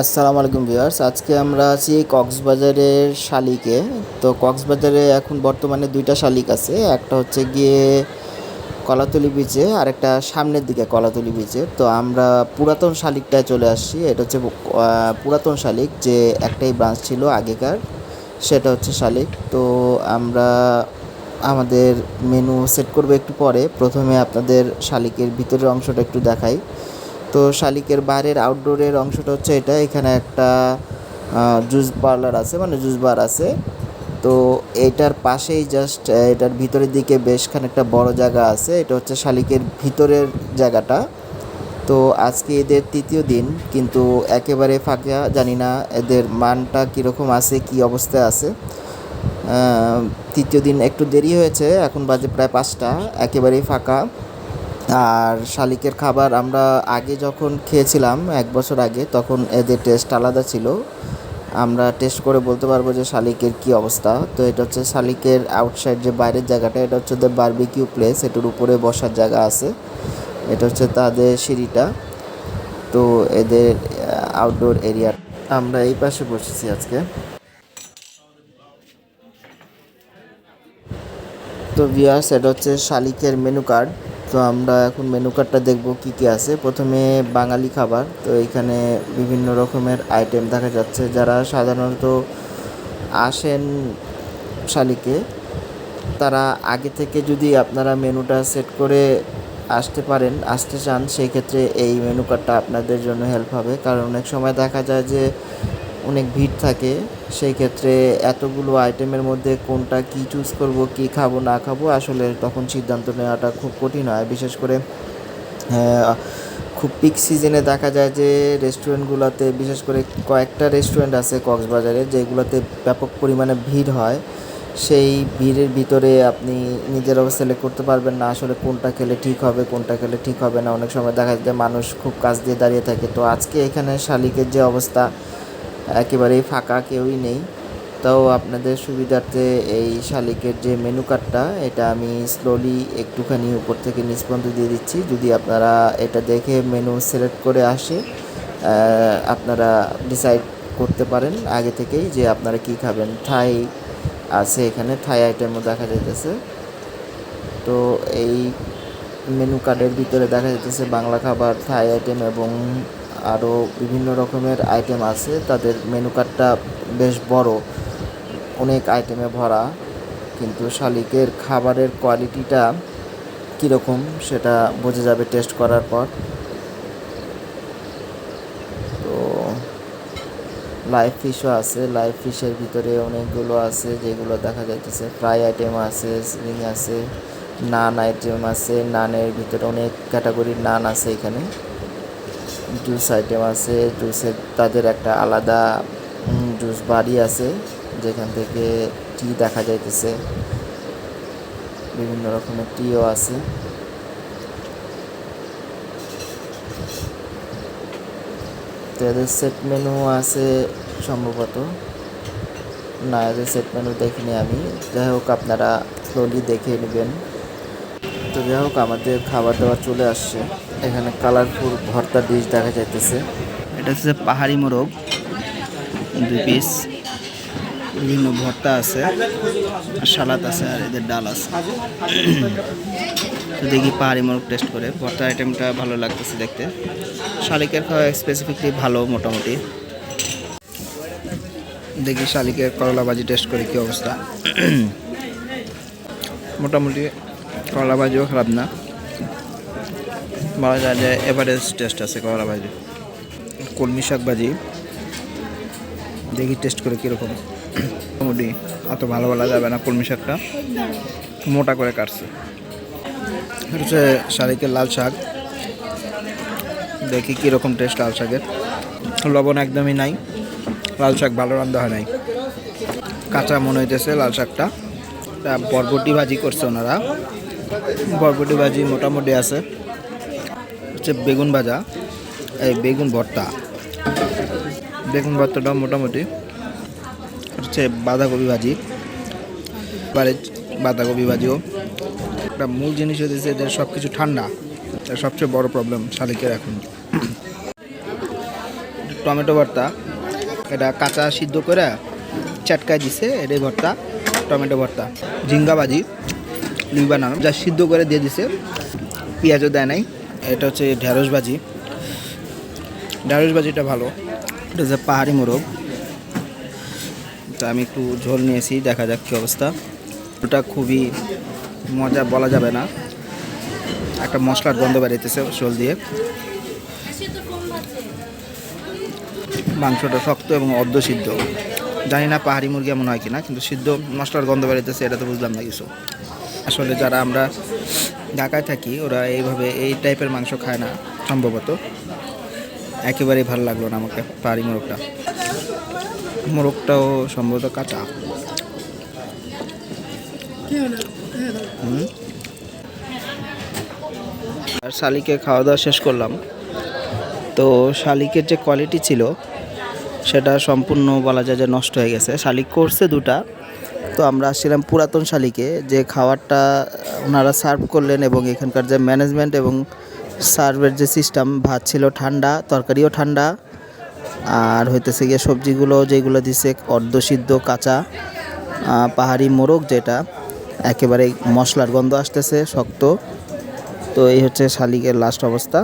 আসসালামু আলাইকুম ভিউয়ার্স। আজকে আমরা আছি কক্সবাজারের শালিকে। তো কক্সবাজারে এখন বর্তমানে দুইটা শালিক আছে। একটা হচ্ছে গিয়ে কলাতলি বিচে আর একটা সামনের দিকে কলাতলি বিচে তো আমরা পুরাতন শালিকটায় চলে আসছি। এটা হচ্ছে পুরাতন শালিক যে একটাই ব্রাঞ্চ ছিল আগেকার। সেটা হচ্ছে শালিক। তো আমরা আমাদের মেনু সেট করব একটু পরে। প্রথমে আপনাদের শালিকের ভিতরের অংশটা একটু দেখাই। তো শালিকের বাইরের আউটডোরের অংশটা হচ্ছে এটা। এখানে একটা জুস পার্লার আছে মানে জুস বার আছে। তো এটার পাশেই জাস্ট এটার ভিতরের দিকে বেশ খানিকটা বড় জায়গা আছে। এটা হচ্ছে শালিকের ভিতরের জায়গাটা। তো আজকে এদের তৃতীয় দিন, কিন্তু একেবারে ফাঁকা, জানি না এদের মানটা কীরকম আছে, কি অবস্থায় আছে। তৃতীয় দিন একটু দেরি হয়েছে, এখন বাজে প্রায় পাঁচটা, একেবারেই ফাঁকা। আর শালিকের খাবার আমরা আগে যখন খেয়েছিলাম, এক বছর আগে, তখন এদের টেস্ট আলাদা ছিল। আমরা টেস্ট করে বলতে পারব যে শালিকের কি অবস্থা। তো এটা হচ্ছে শালিকের আউটসাইড যে বাইরের জায়গাটা, এটা হচ্ছে ওদের বারবিকিউ প্লেস এটার উপরে বসার জায়গা আছে। এটা হচ্ছে তাদের সিঁড়িটা। তো এদের আউটডোর এরিয়া আমরা এই পাশে বসেছি আজকে। তো ভিয়ার্স এটা হচ্ছে শালিকের মেনু কার্ড তো আমরা এখন মেনু কার্ডটা দেখব কি কি আছে। প্রথমে বাঙালি খাবার, তো এখানে বিভিন্ন রকমের আইটেম দেখা যাচ্ছে। যারা সাধারণত আসেন শালিকে, তারা আগে থেকে যদি আপনারা মেনুটা সেট করে আসতে পারেন, আসতে চান, সেই ক্ষেত্রে এই মেনু কার্ডটা আপনাদের জন্য হেল্প হবে। কারণ অনেক সময় দেখা যায় যে অনেক ভিড় থাকে, সেই ক্ষেত্রে এতগুলো আইটেমের মধ্যে কোনটা কি চুজ করব, কি খাব, না খাব, আসলে তখন সিদ্ধান্ত নেওয়াটা খুব কঠিন হয়। বিশেষ করে খুব পিক সিজনে দেখা যায় যে রেস্টুরেন্টগুলোতে বিশেষ করে কয়েকটা রেস্টুরেন্ট আছে কক্সবাজারে, যেগুলোতে ব্যাপক পরিমাণে ভিড় হয়। সেই ভিড়ের ভিতরে আপনি নিজেরাও সিলেক্ট করতে পারবেন না, আসলে কোনটা খেলে ঠিক হবে, কোনটা খেলে ঠিক হবে না। অনেক সময় দেখা যায় মানুষ খুব কাজ দিয়ে দাঁড়িয়ে থাকে। তো আজকে এখানে শালিকের যে অবস্থা একেবারেই ফাঁকা কেউই নেই। তাও আপনাদের সুবিধার্থে এই শালিকের যে মেনু কার্ডটা এটা আমি স্লোলি একটুখানি উপর থেকে নিচ দিয়ে দিচ্ছি। যদি আপনারা এটা দেখে মেনু সিলেক্ট করে আসে আপনারা ডিসাইড করতে পারেন আগে থেকেই যে আপনারা কি খাবেন। থাই আছে এখানে থাই আইটেমও দেখা যাইতেছে। তো এই মেনু কার্ডের ভিতরে দেখা যাচ্ছে বাংলা খাবার থাই আইটেম এবং আরও বিভিন্ন রকমের আইটেম আছে। তাদের মেনু কার্ডটা বেশ বড়। অনেক আইটেমে ভরা। কিন্তু শালিকের খাবারের কোয়ালিটিটা কীরকম সেটা বোঝা যাবে টেস্ট করার পর। তো লাইভ ফিশও আছে। লাইভ ফিশের ভিতরে অনেকগুলো আছে যেগুলো দেখা যাইতেছে। ফ্রাই আইটেম আছে সিলিং আছে নান আইটেম আছে। নানের ভিতরে অনেক ক্যাটাগরির নান আছে এখানে। জুস আইটেম আছে জুসের তাদের একটা আলাদা জুস বাড়ি আছে, যেখান থেকে টি দেখা যাইতেছে। বিভিন্ন রকমের টিও আছে। তো এদের সেট মেনু আছে সম্ভবত। না, এদের সেট মেনু দেখিনি আমি। যাই হোক, আপনারা স্লোলি দেখে নেবেন। তো যাই হোক, আমাদের খাবার দাবার চলে আসছে। এখানে কালারফুল ভর্তা ডিশ দেখা যাইতেছে। এটা হচ্ছে পাহাড়ি মোরগ, দুই পিস বিভিন্ন ভর্তা আছে, আর সালাদ আছে, আর এদের ডাল আছে। তো দেখি পাহাড়ি মোরগ টেস্ট করে। ভর্তা আইটেমটা ভালো লাগতেছে দেখতে। শালিকের খাওয়া স্পেসিফিকলি ভালো মোটামুটি। দেখি শালিকের করলা ভাজি টেস্ট করে কি অবস্থা। মোটামুটি করলা ভাজিও খারাপ না। বলা যায় যে এভারেজ টেস্ট আছে করলা ভাজি কলমি শাক ভাজি। দেখি টেস্ট করে কীরকম। মোটামুটি অত ভালো বলা যাবে না কলমি শাকটা। মোটা করে কাটছে। হচ্ছে শালিকের লাল শাক। দেখি কীরকম টেস্ট লাল শাকের। লবণ একদমই নাই। লাল শাক ভালো রান্না হয় নাই। কাঁচা মনে হইতেছে লাল শাকটা। বরবটি ভাজি করছে ওনারা। বরবটি ভাজি মোটামুটি আছে। হচ্ছে বেগুন ভাজা, এই বেগুন ভর্তা। বেগুন ভর্তাটা মোটামুটি হচ্ছে বাঁধাকপি ভাজি, বাড়ির বাঁধাকপি ভাজিও। একটা মূল জিনিস হচ্ছে এদের সব কিছু ঠান্ডা, এটা সবচেয়ে বড় প্রবলেম শালিকের এখন। টমেটো ভর্তা, এটা কাঁচা সিদ্ধ করে চাটকায় দিছে, এটাই ভর্তা, টমেটো ভর্তা। ঝিঙ্গা ভাজি লুই বানানো যা সিদ্ধ করে দিয়ে দিছে, পেঁয়াজও দেয় নাই। এটা হচ্ছে ঢেঁড়স ভাজিটা ভালো। এটা হচ্ছে পাহাড়ি মোরগ। তো আমি একটু ঝোল নিয়েছি, দেখা যাক কী অবস্থা। ওটা খুবই মজা বলা যাবে না। একটা মশলার গন্ধ বেরোতেছে ঝোল দিয়ে। মাংসটা শক্ত এবং অর্ধ সিদ্ধ। জানি না পাহাড়ি মুরগি এমন হয় কিনা, কিন্তু সিদ্ধ মশলার গন্ধ বেরোতেছে এটা তো বুঝলাম না কিছু। আসলে যারা আমরা ঢাকায় থাকি, ওরা এইভাবে এই টাইপের মাংস খায় না, সম্ভবত। একেবারেই ভালো লাগল না আমাকে পাহাড়ি মোরগটা। মোরগটাও সম্ভবত কাঁচা। আর শালিকে খাওয়া দাওয়া শেষ করলাম। তো শালিকের যে কোয়ালিটি ছিল, সেটা সম্পূর্ণ বলা যায় যে নষ্ট হয়ে গেছে। শালিক করছে দুটা তো আমরা আসছিলাম পুরাতন শালিকে, যে খাবারটা ওনারা সার্ভ করলেন এবং এখানকার যে ম্যানেজমেন্ট এবং সার্ভের যে সিস্টেম ভাত ছিল ঠান্ডা, তরকারিও ঠান্ডা, আর হইতেছে গিয়ে সবজিগুলো যেগুলো দিছে অর্ধসিদ্ধ কাঁচা পাহাড়ি মোরগ যেটা, একেবারে মশলার গন্ধ আসতেছে, শক্ত। তো এই হচ্ছে শালিকের লাস্ট অবস্থা।